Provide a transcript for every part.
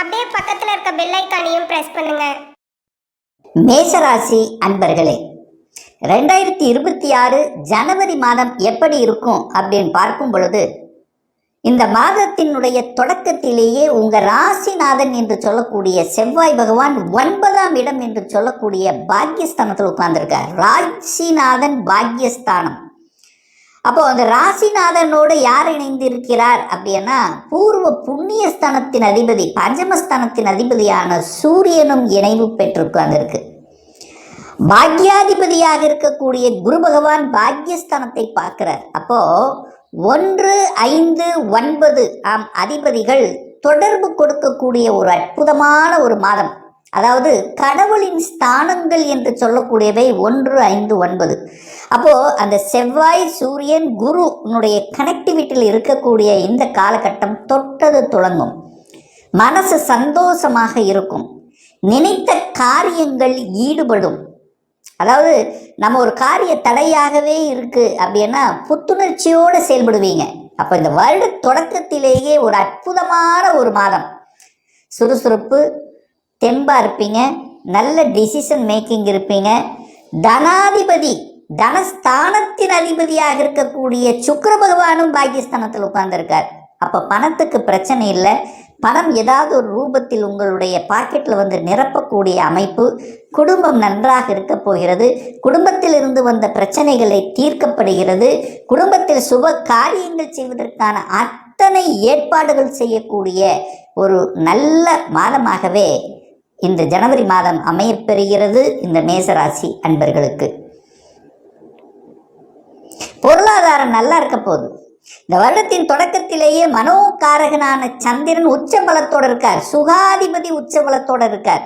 அப்படியே பக்கத்துல இருக்க பெல் ஐக்கானையும் பிரஸ் பண்ணுங்க. மேசராசி அன்பர்களே ரெண்டாயிரத்தி இருபத்தி ஆறு ஜனவரி மாதம் எப்படி இருக்கும் அப்படின்னு பார்க்கும் பொழுது இந்த மாதத்தினுடைய தொடக்கத்திலேயே உங்க ராசிநாதன் என்று சொல்லக்கூடிய செவ்வாய் பகவான் ஒன்பதாம் இடம் என்று சொல்லக்கூடிய பாக்யஸ்தானத்தில் உட்கார்ந்துருக்கார். ராசிநாதன் பாக்யஸ்தானம் அப்போ அந்த ராசிநாதனோடு யார் இணைந்து இருக்கிறார் அப்படின்னா பூர்வ புண்ணியஸ்தானத்தின் அதிபதி பஞ்சமஸ்தானத்தின் அதிபதியான சூரியனும் இணைவு பெற்று உட்கார்ந்திருக்கு. பாக்யாதிபதியாக இருக்கக்கூடிய குரு பகவான் பாக்யஸ்தானத்தை பார்க்கிறார். அப்போ ஒன்று ஐந்து ஒன்பது ஆம் அதிபதிகள் தொடர்பு கொடுக்கக்கூடிய ஒரு அற்புதமான ஒரு மாதம். அதாவது கடவுளின் ஸ்தானங்கள் என்று சொல்லக்கூடியவை ஒன்று ஐந்து ஒன்பது. அப்போது அந்த செவ்வாய் சூரியன் குருனுடைய கனெக்டிவிட்டியில் இருக்கக்கூடிய இந்த காலகட்டம் தொட்டது துளங்கும். மனசு சந்தோஷமாக இருக்கும். நினைத்த காரியங்கள் ஈடுபடும். அதாவது நம்ம ஒரு காரிய தடையாகவே இருக்குது அப்படின்னா புத்துணர்ச்சியோடு செயல்படுவீங்க. அப்போ இந்த வருட தொடக்கத்திலேயே ஒரு அற்புதமான ஒரு மாதம். சுறுசுறுப்பு தெம்பாக இருப்பீங்க. நல்ல டிசிஷன் மேக்கிங் இருப்பீங்க. தனாதிபதி தனஸ்தானத்தின் அதிபதியாக இருக்கக்கூடிய சுக்கர பகவானும் பாக்கியஸ்தானத்தில் உட்கார்ந்துருக்கார். அப்போ பணத்துக்கு பிரச்சனை இல்லை. பணம் ஏதாவது ஒரு ரூபத்தில் உங்களுடைய பாக்கெட்டில் வந்து நிரப்பக்கூடிய அமைப்பு குடும்பம் நன்றாக இருக்க போகிறது. குடும்பத்தில் இருந்து வந்த பிரச்சனைகளை தீர்க்கப்படுகிறது. குடும்பத்தில் சுப காரியங்கள் செய்வதற்கான அத்தனை ஏற்பாடுகள் செய்யக்கூடிய ஒரு நல்ல மாதமாகவே இந்த ஜனவரி மாதம் அமையப்பெறுகிறது இந்த மேசராசி அன்பர்களுக்கு. பொருளாதாரம் நல்லா இருக்க போகுது. இந்த வருடத்தின் தொடக்கத்திலேயே மனோகாரகனான சந்திரன் உச்ச பலத்தோடு இருக்கார். சுகாதிபதி உச்ச பலத்தோடு இருக்கார்.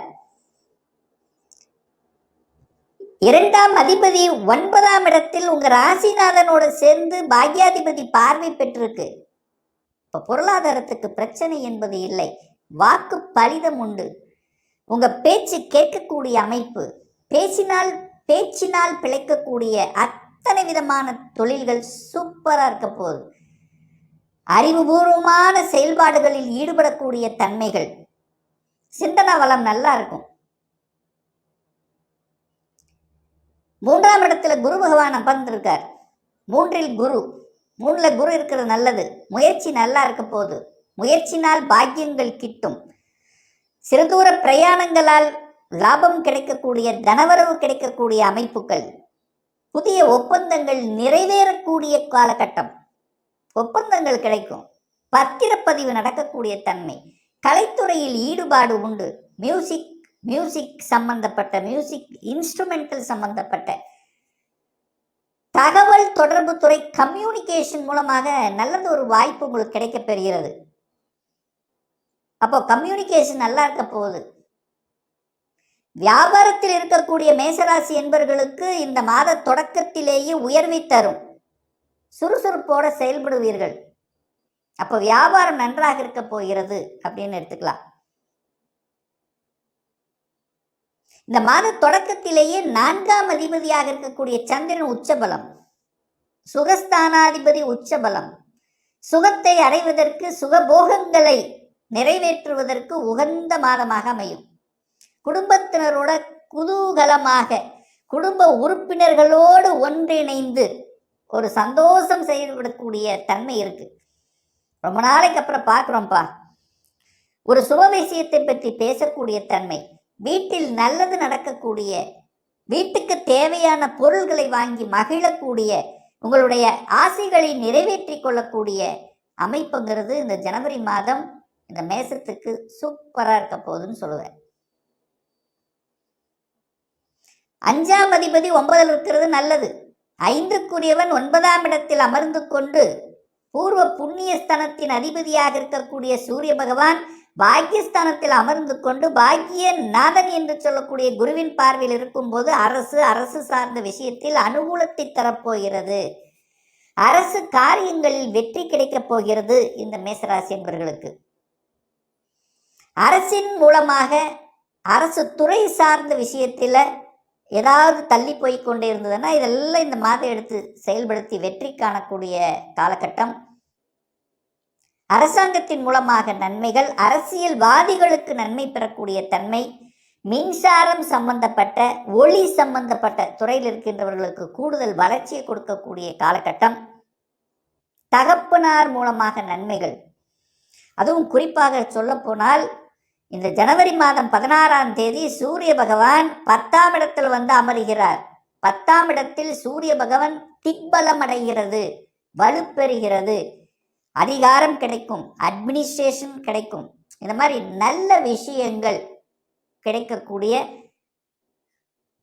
இரண்டாம் அதிபதி ஒன்பதாம் இடத்தில் உங்க ராசிநாதனோட சேர்ந்து பாக்யாதிபதி பார்வை பெற்றிருக்கு. இப்ப பொருளாதாரத்துக்கு பிரச்சனை என்பது இல்லை. வாக்கு பலிதம் உண்டு. உங்க பேச்சு கேட்கக்கூடிய அமைப்பு பேசினால் பேச்சினால் பிழைக்கக்கூடிய அத்தனை விதமான தொழில்கள் சூப்பராக இருக்க போகுது? அறிவுபூர்வமான செயல்பாடுகளில் ஈடுபடக்கூடிய தன்மைகள். சிந்தனா வளம் நல்லா இருக்கும். மூன்றாம் இடத்துல குரு பகவான் அமர்ந்திருக்கார். மூன்றில் குரு. மூணில் குரு இருக்கிறது நல்லது. முயற்சி நல்லா இருக்க போகுது. முயற்சினால் பாக்கியங்கள் கிட்டும். சிறுதூர பிரயாணங்களால் லாபம் கிடைக்கக்கூடிய தனவரவு கிடைக்கக்கூடிய அமைப்புகள். புதிய ஒப்பந்தங்கள் நிறைவேறக்கூடிய காலகட்டம். ஒப்பந்தங்கள் கிடைக்கும். பத்திரப்பதிவு நடக்கக்கூடிய தன்மை. கலைத்துறையில் ஈடுபாடு உண்டு. மியூசிக் மியூசிக் சம்பந்தப்பட்ட மியூசிக் இன்ஸ்ட்ருமெண்டல் சம்பந்தப்பட்ட. தகவல் தொடர்பு துறை கம்யூனிகேஷன் மூலமாக நல்லது ஒரு வாய்ப்பு உங்களுக்கு கிடைக்கப் பெறுகிறது. அப்போ கம்யூனிகேஷன் நல்லா இருக்க போகுது. வியாபாரத்தில் இருக்கக்கூடிய மேசராசி என்பவர்களுக்கு இந்த மாத தொடக்கத்திலேயே உயர்வை தரும். சுறுசுறுப்போட செயல்படுவீர்கள். அப்போ வியாபாரம் நன்றாக இருக்க போகிறது அப்படின்னு எடுத்துக்கலாம். இந்த மாத தொடக்கத்திலேயே நான்காம் அதிபதியாக இருக்கக்கூடிய சந்திரன் உச்சபலம். சுகஸ்தானாதிபதி உச்சபலம். சுகத்தை அடைவதற்கு சுகபோகங்களை நிறைவேற்றுவதற்கு உகந்த மாதமாக அமையும். குடும்பத்தினரோட குதூகலமாக குடும்ப உறுப்பினர்களோடு ஒன்றிணைந்து ஒரு சந்தோஷம் செய்துவிடக்கூடிய தன்மை இருக்கு. ரொம்ப நாளைக்கு அப்புறம் பார்க்குறோம்ப்பா. ஒரு சுப விஷயத்தை பற்றி பேசக்கூடிய தன்மை வீட்டில் நல்லது நடக்கக்கூடிய வீட்டுக்கு தேவையான பொருள்களை வாங்கி மகிழக்கூடிய உங்களுடைய ஆசைகளை நிறைவேற்றி கொள்ளக்கூடிய அமைப்புங்கிறது இந்த ஜனவரி மாதம் இந்த மேசத்துக்கு சூப்பராக இருக்க போகுதுன்னு சொல்லுவேன். அஞ்சாம் அதிபதி ஒன்பதில் இருக்கிறது நல்லது. ஐந்துக்குரியவன் ஒன்பதாம் இடத்தில் அமர்ந்து கொண்டு பூர்வ புண்ணியஸ்தானத்தின் அதிபதியாக இருக்கக்கூடிய சூரிய பகவான் பாக்கியஸ்தானத்தில் அமர்ந்து கொண்டு பாக்கிய நாதன் என்று சொல்லக்கூடிய குருவின் பார்வையில் இருக்கும்போது அரசு அரசு சார்ந்த விஷயத்தில் அனுகூலத்தை தரப்போகிறது. அரசு காரியங்களில் வெற்றி கிடைக்கப் போகிறது இந்த மேசராசி என்பவர்களுக்கு அரசின் மூலமாக அரசு துறை சார்ந்த விஷயத்தில் ஏதாவது தள்ளி போய் கொண்டே இருந்ததுன்னா இதெல்லாம் இந்த மாதம் எடுத்து செயல்படுத்தி வெற்றி காணக்கூடிய காலகட்டம். அரசாங்கத்தின் மூலமாக நன்மைகள் அரசியல்வாதிகளுக்கு நன்மை பெறக்கூடிய தன்மை மின்சாரம் சம்பந்தப்பட்ட ஒளி சம்பந்தப்பட்ட துறையில் இருக்கின்றவர்களுக்கு கூடுதல் வளர்ச்சியை கொடுக்கக்கூடிய காலகட்டம். தகப்பனார் மூலமாக நன்மைகள். அதுவும் குறிப்பாக சொல்லப்போனால் இந்த ஜனவரி மாதம் பதினாறாம் தேதி சூரிய பகவான் பத்தாம் இடத்தில் வந்து அமருகிறார். பத்தாம் இடத்தில் சூரிய பகவான் திக்பலம் அடைகிறது வலுப்பெறுகிறது. அதிகாரம் கிடைக்கும் அட்மினிஸ்ட்ரேஷன் கிடைக்கும். இந்த மாதிரி நல்ல விஷயங்கள் கிடைக்கக்கூடிய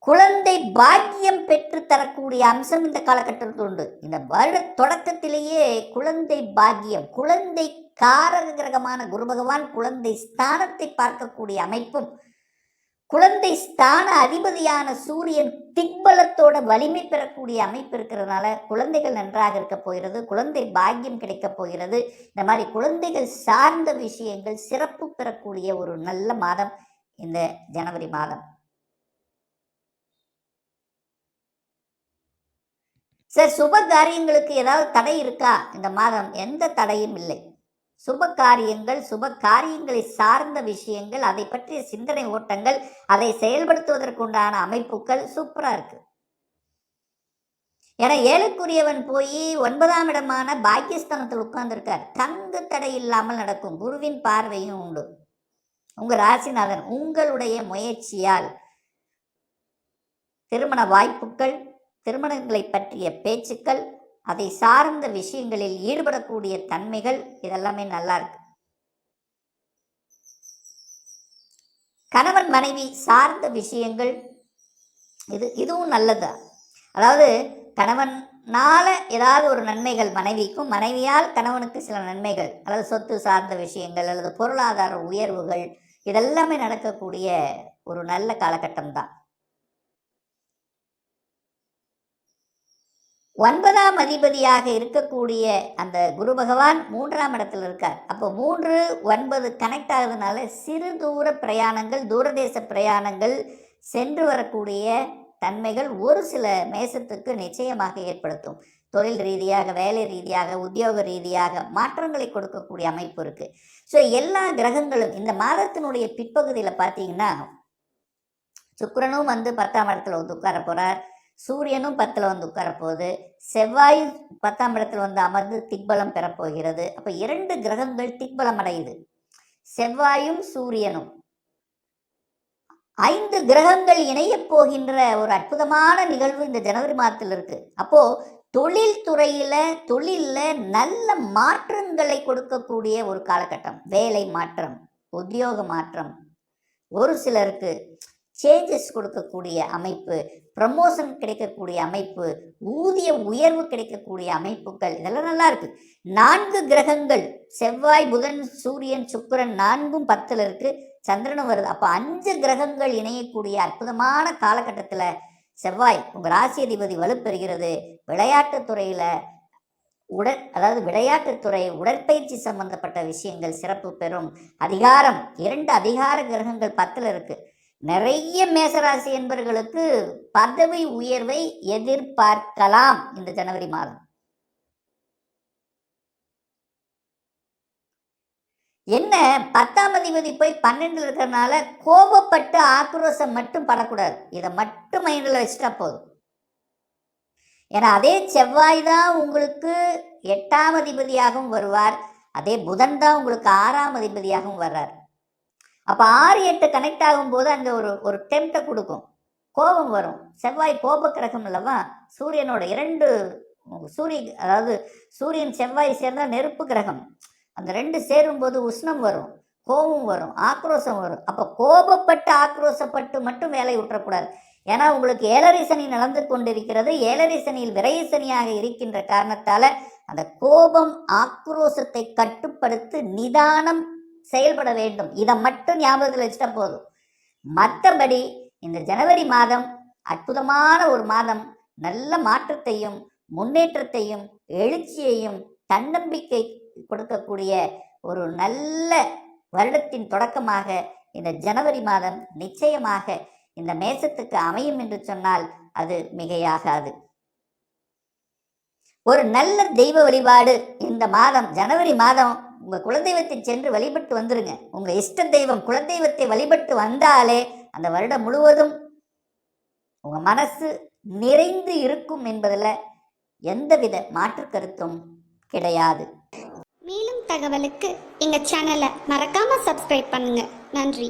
குழந்தை பாக்கியம் பெற்று தரக்கூடிய அம்சம் இந்த காலகட்டத்தில் உண்டு. இந்த வருட தொடக்கத்திலேயே குழந்தை பாக்கியம் குழந்தை காரக கிரகமான குரு பகவான் குழந்தை ஸ்தானத்தை பார்க்கக்கூடிய அமைப்பும் குழந்தை ஸ்தான அதிபதியான சூரியன் திக்பலத்தோட வலிமை பெறக்கூடிய அமைப்பு இருக்கிறதுனால குழந்தைகள் நன்றாக இருக்க போகிறது குழந்தை பாக்கியம் கிடைக்க போகிறது. இந்த மாதிரி குழந்தைகள் சார்ந்த விஷயங்கள் சிறப்பு பெறக்கூடிய ஒரு நல்ல மாதம் இந்த ஜனவரி மாதம். சார் சுப காரியங்களுக்கு ஏதாவது தடை இருக்கா? இந்த மாதம் எந்த தடையும் இல்லை. சுப காரியங்கள் சுப காரியங்களை சார்ந்த விஷயங்கள் அதை பற்றிய சிந்தனை ஓட்டங்கள் அதை செயல்படுத்துவதற்குண்டான அமைப்புகள் சூப்பராக இருக்கு. ஏன்னா ஏழுக்குரியவன் போய் ஒன்பதாம் இடமான பாக்கியஸ்தானத்தில் உட்கார்ந்துருக்கார். தங்கு தடை இல்லாமல் நடக்கும். குருவின் பார்வையும் உண்டு. உங்க ராசிநாதன் உங்களுடைய முயற்சியால் திருமண வாய்ப்புகள் திருமணங்களை பற்றிய பேச்சுக்கள் அதை சார்ந்த விஷயங்களில் ஈடுபடக்கூடிய தன்மைகள் இதெல்லாமே நல்லா இருக்கு. கணவன் மனைவி சார்ந்த விஷயங்கள் இது இதுவும் நல்லது? அதாவது கணவனால ஏதாவது ஒரு நன்மைகள் மனைவிக்கும் மனைவியால் கணவனுக்கு சில நன்மைகள் அதாவது சொத்து சார்ந்த விஷயங்கள் அல்லது பொருளாதார உயர்வுகள் இதெல்லாமே நடக்கக்கூடிய ஒரு நல்ல காலகட்டம் தான் ஒன்பதாம் அதிபதியாக இருக்கக்கூடிய அந்த குரு பகவான் மூன்றாம் இடத்துல இருக்கார். அப்போ மூன்று ஒன்பது கனெக்ட் ஆகுறதுனால சிறு தூர பிரயாணங்கள் தூரதேச பிரயாணங்கள் சென்று வரக்கூடிய தன்மைகள் ஒரு சில மேசத்துக்கு நிச்சயமாக ஏற்படுத்தும். தொழில் ரீதியாக வேலை ரீதியாக உத்தியோக ரீதியாக மாற்றங்களை கொடுக்கக்கூடிய அமைப்பு இருக்குது ஸோ எல்லா கிரகங்களும் இந்த மாதத்தினுடைய பிற்பகுதியில் பார்த்தீங்கன்னா சுக்கரனும் வந்து பத்தாம் இடத்துல வந்து உட்கார போகிறார் சூரியனும் பத்தில் வந்து உட்கார போகுது செவ்வாய் பத்தாம் இடத்துல வந்து அமர்ந்து திக்பலம் பெறப்போகிறது. அப்போ இரண்டு கிரகங்கள் திக்பலம் அடையுது. செவ்வாயும் சூரியனும். ஐந்து கிரகங்கள் இணையப் போகின்ற ஒரு அற்புதமான நிகழ்வு இந்த ஜனவரி மாதத்தில் இருக்கு. அப்போ தொழில் துறையில தொழில்ல நல்ல மாற்றங்களை கொடுக்கக்கூடிய ஒரு காலகட்டம். வேலை மாற்றம் உத்தியோக மாற்றம். ஒரு சிலருக்கு சேஞ்சஸ் கொடுக்கக்கூடிய அமைப்பு ப்ரமோஷன் கிடைக்கக்கூடிய அமைப்பு ஊதிய உயர்வு கிடைக்கக்கூடிய அமைப்புகள் இதெல்லாம் நல்லா இருக்கு. நான்கு கிரகங்கள் செவ்வாய் புதன் சூரியன் சுக்கரன் நான்கும் பத்தில் இருக்கு சந்திரனும் வருது. அப்போ அஞ்சு கிரகங்கள் இணையக்கூடிய அற்புதமான காலகட்டத்தில் செவ்வாய் உங்கள் ராசி அதிபதி வலுப்பெறுகிறது. விளையாட்டுத் துறையில் உடற் அதாவது விளையாட்டுத்துறை உடற்பயிற்சி சம்பந்தப்பட்ட விஷயங்கள் சிறப்பு பெறும். அதிகாரம் இரண்டு அதிகார கிரகங்கள் பத்தில் இருக்குது நிறைய மேசராசி என்பவர்களுக்கு பதவி உயர்வை எதிர்பார்க்கலாம் இந்த ஜனவரி மாதம். என்ன? பத்தாம் அதிபதி போய் பன்னெண்டுல இருக்கிறதுனால கோபப்பட்டு ஆக்ரோஷம் மட்டும் படக்கூடாது. இதை மட்டும் மைண்டில் வச்சுட்டா போதும். ஏன்னா அதே செவ்வாய் தான் உங்களுக்கு எட்டாம் அதிபதியாகவும் வருவார். அதே புதன் தான் உங்களுக்கு ஆறாம் அதிபதியாகவும் வர்றார். அப்போ ஆறு எட்டு கனெக்ட் ஆகும்போது அங்கே ஒரு ஒரு டெம்ட்டை கொடுக்கும். கோபம் வரும். செவ்வாய் கோப கிரகம் அல்லவா? சூரியனோட இரண்டு சூரிய அதாவது சூரியன் செவ்வாய் சேர்ந்தால் நெருப்பு கிரகம். அந்த ரெண்டு சேரும்போது உஷ்ணம் வரும் கோபம் வரும் ஆக்ரோஷம் வரும். அப்போ கோபப்பட்டு ஆக்ரோஷப்பட்டு மட்டும் வேலை விட்டுறக்கூடாது. ஏன்னா உங்களுக்கு ஏழரை சனி நடந்து கொண்டிருக்கிறது. ஏழரை சனியில் விரைய சனியாக இருக்கின்ற காரணத்தால் அந்த கோபம் ஆக்ரோஷத்தை கட்டுப்படுத்தி நிதானம் செயல்பட வேண்டும். இதை மட்டும் ஞாபகத்தில் வச்சுட்டா போதும். மற்றபடி இந்த ஜனவரி மாதம் அற்புதமான ஒரு மாதம். நல்ல மாற்றத்தையும் முன்னேற்றத்தையும் எழுச்சியையும் தன்னம்பிக்கை கொடுக்கக்கூடிய ஒரு நல்ல வருடத்தின் தொடக்கமாக இந்த ஜனவரி மாதம் நிச்சயமாக இந்த மேசத்துக்கு அமையும் என்று சொன்னால் அது மிகையாகாது. ஒரு நல்ல தெய்வ வழிபாடு இந்த மாதம் ஜனவரி மாதம் உங்க குலதெய்வத்தை சென்று வழிபட்டு வந்துருங்க. உங்க இஷ்ட தெய்வம் குலதெய்வத்தை வழிபட்டு வந்தாலே அந்த வருடம் முழுவதும் உங்க மனசு நிறைந்து இருக்கும் என்பதில் எந்தவித மாற்று கருத்தும் கிடையாது. மேலும் தகவலுக்கு எங்கள் சேனலை மறக்காமல் சப்ஸ்கிரைப் பண்ணுங்கள் நன்றி.